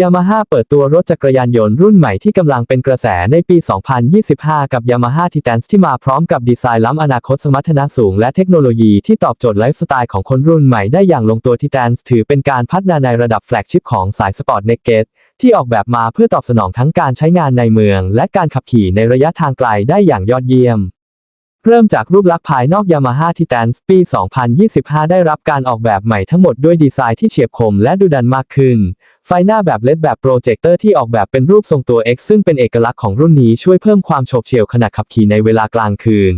ยามาฮ่าเปิดตัวรถจักรยานยนต์รุ่นใหม่ที่กำลังเป็นกระแสในปี 2025 กับ Yamaha Titans ที่มาพร้อมกับดีไซน์ล้ำอนาคตสมรรถนะสูงและเทคโนโลยีที่ตอบโจทย์ไลฟ์สไตล์ของคนรุ่นใหม่ได้อย่างลงตัว Titans ถือเป็นการพัฒนาในระดับแฟลกชิพของสายสปอร์ตเนกเกตที่ออกแบบมาเพื่อตอบสนองทั้งการใช้งานในเมือง และการขับขี่ในระยะทางไกลได้อย่างยอดเยี่ยม เริ่มจากรูปลักษณ์ภายนอก Yamaha Titans ปี 2025 ได้รับการออกแบบใหม่ทั้งหมดด้วยดีไซน์ที่เฉียบคมและดูดันมากขึ้น ไฟหน้าแบบเลดแบบโปรเจคเตอร์ที่ออกแบบเป็นรูปทรงตัว X ซึ่งเป็นเอกลักษณ์ของรุ่นนี้ช่วยเพิ่มความโฉบเฉี่ยวขณะขับขี่ในเวลากลางคืน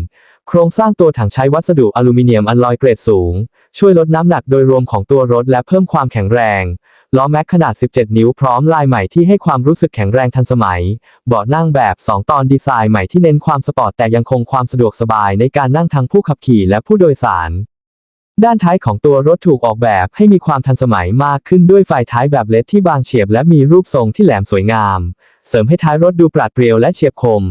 โครงสร้างตัวถังใช้วัสดุอลูมิเนียมอลลอยเกรดสูง ช่วยลดน้ำหนักโดยรวมของตัวรถและเพิ่มความแข็งแรง ล้อแม็กขนาด 17 นิ้วพร้อมลายใหม่ที่ให้ความรู้สึกแข็งแรงทันสมัย เบาะนั่งแบบ 2 ตอนดีไซน์ใหม่ที่เน้นความสปอร์ตแต่ยังคงความสะดวกสบายในการนั่งทั้งผู้ขับขี่และผู้โดยสาร ด้านท้ายของตัวรถถูกออกแบบให้มีความทันสมัยมากขึ้นด้วยไฟท้ายแบบเลดที่บางเฉียบและมีรูปทรงที่แหลมสวยงาม เสริมให้ท้ายรถดูปราดเปรียวและเฉียบคม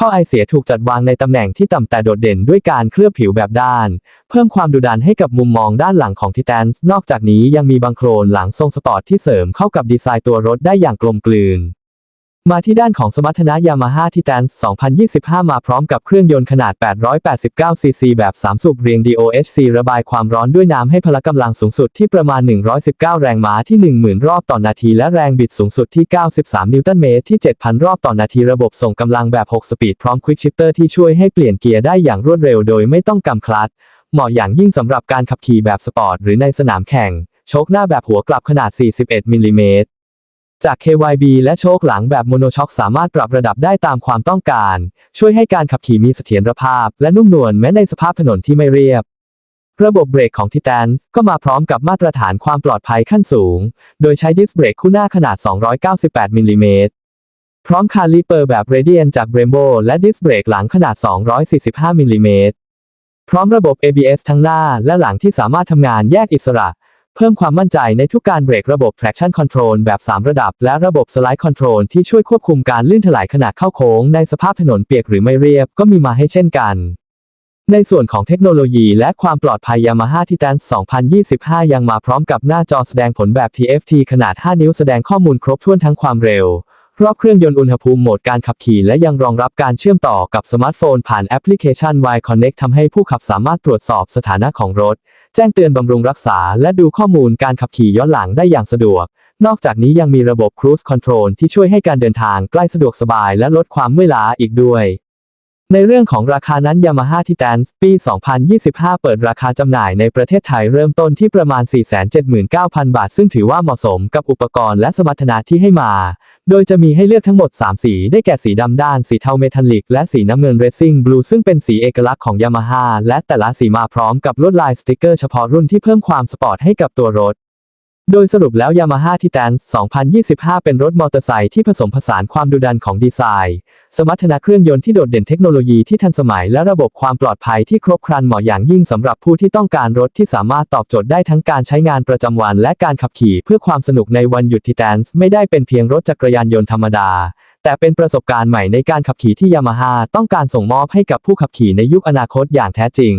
ท่อไอเสียถูกจัดวางในตำแหน่งที่ต่ำแต่โดดเด่นด้วยการเคลือบผิวแบบด้าน เพิ่มความดุดันให้กับมุมมองด้านหลังของทิแตนนอกจากนี้ยังมีบังโครนหลังทรงสปอร์ตที่เสริมเข้ากับดีไซน์ตัวรถได้อย่างกลมกลืน มาที่ด้านของสมรรถนะ Yamaha Titans 2025 มาพร้อมกับเครื่องยนต์ขนาด 889 ซีซีแบบ 3 สูบเรียง DOHC ระบายความร้อนด้วยน้ำให้พละกำลังสูงสุดที่ประมาณ 119 แรงม้าที่ 10,000 รอบต่อนาที และแรงบิดสูงสุดที่ 93 นิวตันเมตรที่ 7,000 รอบต่อนาที ระบบส่งกำลังแบบ 6 สปีดพร้อม Quick Shifter ที่ช่วยให้เปลี่ยนเกียร์ได้อย่างรวดเร็วโดยไม่ต้องกำคลัตช์เหมาะอย่างยิ่งสำหรับการขับขี่แบบสปอร์ตหรือในสนามแข่ง โชคหน้าแบบหัวกลับขนาด 41 มิลลิเมตร จาก KYB และโชคหลังแบบโมโนช็อคสามารถปรับระดับได้ตามความต้องการ ช่วยให้การขับขี่มีเสถียรภาพ และนุ่มนวลแม้ในสภาพถนนที่ไม่เรียบ ระบบเบรกของทิแตนก็มาพร้อมกับมาตรฐานความปลอดภัยขั้นสูง โดยใช้ดิสเบรกคู่หน้าขนาด 298 มิลลิเมตร พร้อมคาลิเปอร์แบบเรเดียนจาก Brembo และดิสเบรกหลังขนาด 245 มิลลิเมตร พร้อมระบบ ABS ทั้งหน้าและหลังที่สามารถทำงานแยกอิสระ เพิ่มความมั่นใจในทุกการเบรกระบบ traction control แบบ 3 ระดับ และระบบ slide control ที่ช่วยควบคุมการลื่นถลายขณะเข้าโค้งในสภาพถนนเปียกหรือไม่เรียบก็มีมาให้เช่นกัน ในส่วนของเทคโนโลยีและความปลอดภัย Yamaha Titan 2025 ยังมาพร้อมกับหน้าจอแสดงผลแบบ TFT ขนาด 5 นิ้วแสดงข้อมูลครบถ้วนทั้งความเร็ว รอบเครื่องยนต์อุณหภูมิโหมดการขับขี่และยังรองรับการเชื่อมต่อกับสมาร์ทโฟนผ่านแอปพลิเคชัน Y Connect ทำให้ผู้ขับสามารถตรวจสอบสถานะของรถ แจ้งเตือนบำรุงรักษา และดูข้อมูลการขับขี่ย้อนหลังได้อย่างสะดวก นอกจากนี้ยังมีระบบ Cruise Control ที่ช่วยให้การเดินทางใกล้สะดวกสบายและลดความเมื่อยล้าอีกด้วย ในเรื่องของราคานั้น Yamaha Titans ปี 2025 เปิดราคาจำหน่ายในประเทศไทยเริ่มต้นที่ประมาณ 479,000 บาท ซึ่งถือว่าเหมาะสมกับอุปกรณ์และสมรรถนะที่ให้มา โดยจะมีให้เลือกทั้งหมด 3 สี ได้แก่สีดำด้าน สีเทาเมทัลลิก และสีน้ำเงินเรซซิ่งบลูซึ่งเป็นสีเอกลักษณ์ของ Yamaha และแต่ละสีมาพร้อมกับลวดลายสติกเกอร์เฉพาะรุ่นที่เพิ่มความสปอร์ตให้กับตัวรถ โดยสรุปแล้ว Yamaha Titan 2025 เป็นรถมอเตอร์ไซค์ที่ผสมผสานความดุดันของดีไซน์ สมรรถนะเครื่องยนต์ที่โดดเด่นเทคโนโลยีที่ทันสมัยและระบบความปลอดภัยที่ครบครันเหมาะอย่างยิ่งสำหรับผู้ที่ต้องการรถที่สามารถตอบโจทย์ได้ทั้งการใช้งานประจำวันและการขับขี่เพื่อความสนุกในวันหยุด Titans ไม่ได้เป็นเพียงรถจักรยานยนต์ธรรมดา แต่เป็นประสบการณ์ใหม่ในการขับขี่ที่ Yamaha ต้องการส่งมอบให้กับผู้ขับขี่ในยุคอนาคตอย่างแท้จริง